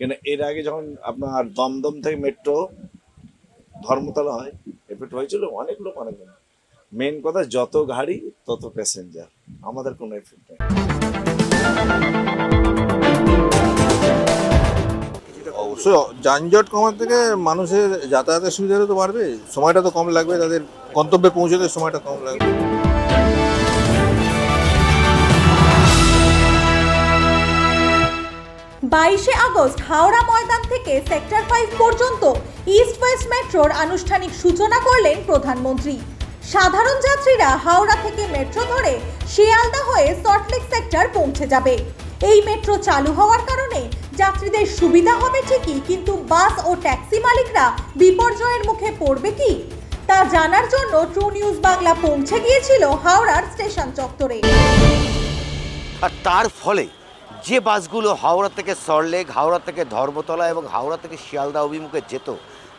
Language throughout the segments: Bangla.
কেন এর আগে যখন আপনার দমদম থেকে মেট্রো ধর্মতলা হয় এফেক্ট হয়েছিল অনেক লোক অনেক মেন কথা যত গাড়ি, তত প্যাসেঞ্জার আমাদের কোনো এফেক্ট নেই। অবশ্যই, যানজট কমার থেকে মানুষের যাতায়াতের সুবিধাটা তো বাড়বে। সময়টা তো কম লাগবে, তাদের গন্তব্যে পৌঁছতে সময়টা কম লাগবে। বাইশে আগস্ট হাওড়া ময়দান থেকে সেক্টর ফাইভ পর্যন্ত ইস্ট ওয়েস্ট মেট্রোর আনুষ্ঠানিক সূচনা করলেন প্রধানমন্ত্রী। সাধারণ যাত্রীরা হাওড়া থেকে মেট্রো ধরে শিয়ালদা হয়ে সল্টলেক সেক্টর পৌঁছে যাবে। এই মেট্রো চালু হওয়ার কারণে যাত্রীদের সুবিধা হবে ঠিকই, কিন্তু বাস ও ট্যাক্সি মালিকরা বিপর্যয়ের মুখে পড়বে কি? তা জানার জন্য ট্রু নিউজ বাংলা পৌঁছে গিয়েছিল হাওড়ার স্টেশন চত্বরে। আর তার ফলে যে বাসগুলো হাওড়া থেকে সরলেক হাওড়া থেকে ধর্মতলা এবং হাওড়া থেকে শিয়ালদা অভিমুখে যেত,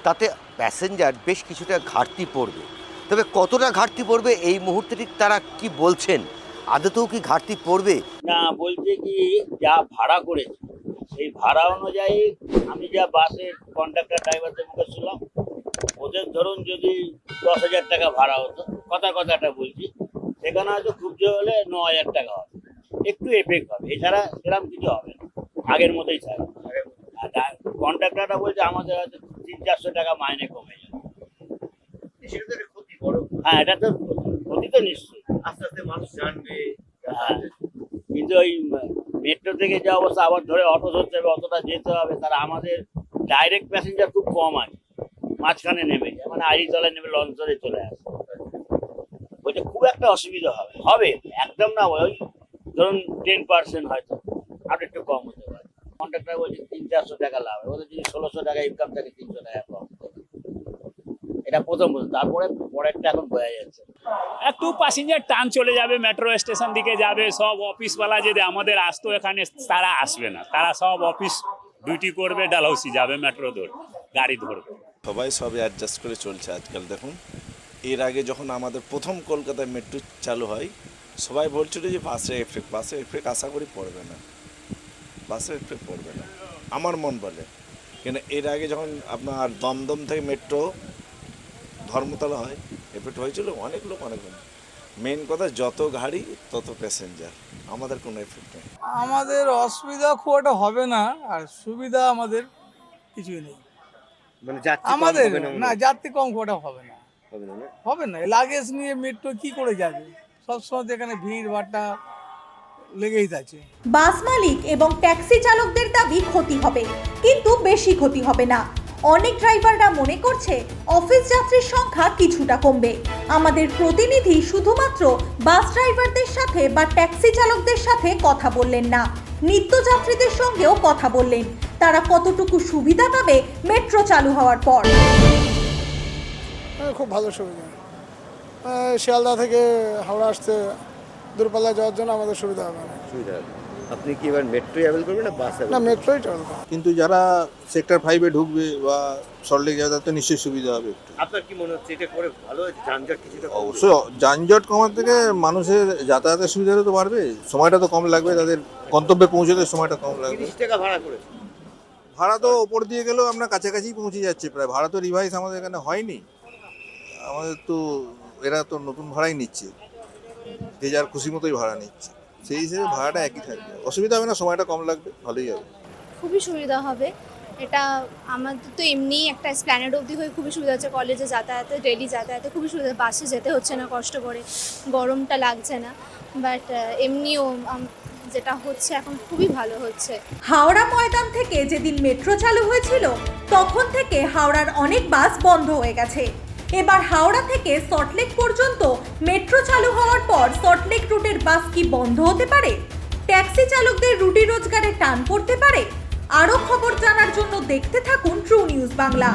তাতে প্যাসেঞ্জার বেশ কিছুটা ঘাটতি পড়বে। তবে কতটা ঘাটতি পড়বে এই মুহূর্তে ঠিক তারা কি বলছেন? আদতেও কি ঘাটতি পড়বে? না, বলছে কি যা ভাড়া করেছে, সেই ভাড়া অনুযায়ী আমি যা বাসের কন্ডাক্টর ড্রাইভারদের মুখে ওদের ধরুন যদি দশ হাজার টাকা ভাড়া হতো, কথা কথাটা বলছি, সেখানে হয়তো খুব জোর হলে ন হাজার টাকা হবে। একটু এফেক্ট হবে। এছাড়া সেরকম কিছু হবে না। আগের মতোই থাকবে কন্ডাক্টরটা বলছে আমাদের হয়তো তিন চারশো টাকা মাইনে কমে যাবে। হ্যাঁ এটা তো ক্ষতি তো নিশ্চয়ই। আস্তে আস্তে মানুষ জানবে। কিন্তু ওই মেট্রো থেকে যে অবস্থা, আবার ধরে অটো ধরতে হবে, অতটা যেতে হবে তারা আমাদের ডাইরেক্ট প্যাসেঞ্জার খুব কম আছে। মাঝখানে নেমে যায়। মানে আড়িতলায় নেমে লঞ্চ ধরে চলে আসে। ওইটা খুব একটা অসুবিধা হবে। হবে, একদম না, ওই ধরুন টেন পার্সেন্ট হয়তো আর একটু কম হতে পারে। কন্ট্রাক্টর বলছে তিন চারশো টাকা লাভ। হয় ওদের যদি ষোলোশো টাকা ইনকাম থাকে তিনশো টাকা কম। এটা প্রথম প্রথম তারপরে পরেরটা এখন বোঝা যাচ্ছে। একটু প্যাসেঞ্জার টান চলে যাবে মেট্রো স্টেশন দিকে যাবে সব অফিসওয়ালা যদি আমাদের আসতো এখানে তারা আসবে না। তারা সব অফিস ডিউটি করবে ডালহৌসি যাবে মেট্রো ধরবে গাড়ি ধরবে। সবাই সবে অ্যাডজাস্ট করে চলছে আজকাল দেখুন। এর আগে যখন আমাদের প্রথম কলকাতায় মেট্রো চালু হয় সবাই বলছিল যে বাসের এফেক্ট বাসের এফেক্ট আশা করি পড়বে না। বাসের এফেক্ট পড়বে না। আমার মন বলে। কেন এর আগে যখন আপনার দমদম থেকে মেট্রো ধর্মতলা হয় এফেক্ট হয়েছিল অনেক লোক অনেক মেন কথা যত গাড়ি তত প্যাসেঞ্জার। আমাদের কোনো এফেক্ট নেই। আমাদের অসুবিধা খুব একটা হবে না আর সুবিধা আমাদের কিছুই নেই। মানে যাত্রী আমাদের না যাত্রী কম খুব একটা হবে না। হবে না লাগেজ নিয়ে মেট্রো কি করে যাবে? সবসময় এখানে ভিড় ভাট্টা লেগেই আছে বাস মালিক এবং ট্যাক্সি চালকদের দাবি ক্ষতি হবে কিন্তু বেশি ক্ষতি হবে না। অনেক ড্রাইভাররা মনে করছে অফিস যাত্রীর সংখ্যা কিছুটা কমবে। আমাদের প্রতিনিধি শুধুমাত্র বাস ড্রাইভারদের সাথে বা ট্যাক্সি চালকদের সাথে কথা বললেন না। নিত্য নিত্যযাত্রীদের সঙ্গেও কথা বললেন। তারা কতটুকু সুবিধা পাবে মেট্রো চালু হওয়ার পর? হ্যাঁ, খুব ভালো সুবিধা। শিয়ালদা থেকে হাওড়া আসতে দূরপাল্লা যাওয়ার জন্য আমাদের সুবিধা হবে সুবিধা হবে। আপনি কি এবার মেট্রো অ্যাভেল করবেন না বাস না মেট্রোই চলবে কিন্তু যারা সেক্টর ফাইভে ঢুকবে বা সল্টলেক যাবে তাদের তো নিশ্চয়ই সুবিধা হবে একটু। আপনার কি মনে হচ্ছে এটা করে ভালো যানজট কিছুটা? অবশ্যই যানজট কমার থেকে মানুষের যাতায়াতের সুবিধাটা তো বাড়বে সময়টা তো কম লাগবে তাদের গন্তব্যে পৌঁছতে সময়টা কম লাগবে। তিরিশ টাকা ভাড়া করে। ভাড়া তো ওপর দিয়ে গেলেও আমরা কাছাকাছি পৌঁছে যাচ্ছি প্রায় ভাড়া তো রিভাইস আমাদের এখানে হয়নি। আমাদের তো এরা তো নতুন ভাড়াই নিচ্ছে। যে যার খুশি মতোই ভাড়া নিচ্ছে। সেই হিসেবে ভাড়াটা একই থাকবে। অসুবিধা হবে না সময়টা কম লাগবে ভালোই হবে। খুবই সুবিধা হবে। এটা আমাদের তো এমনি একটা স্প্ল্যানেড অবধি হয়ে খুবই সুবিধা হচ্ছে। কলেজে যাতায়াতে ডেলি যাতায়াতে খুবই সুবিধা। বাসে যেতে হচ্ছে না কষ্ট করে। গরমটা লাগছে না। বাট এমনিও যেটা হচ্ছে এখন খুবই ভালো হচ্ছে। হাওড়া ময়দান থেকে যেদিন মেট্রো চালু হয়েছিল তখন থেকে হাওড়ার অনেক বাস বন্ধ হয়ে গেছে। এবার হাওড়া থেকে সল্টলেক পর্যন্ত মেট্রো চালু হওয়ার পর সল্টলেক রুটের বাস কি বন্ধ হতে পারে? ট্যাক্সি চালকদের রুটি রোজগারে টান পড়তে পারে? আরও খবর জানার জন্য দেখতে থাকুন ট্রু নিউজ বাংলা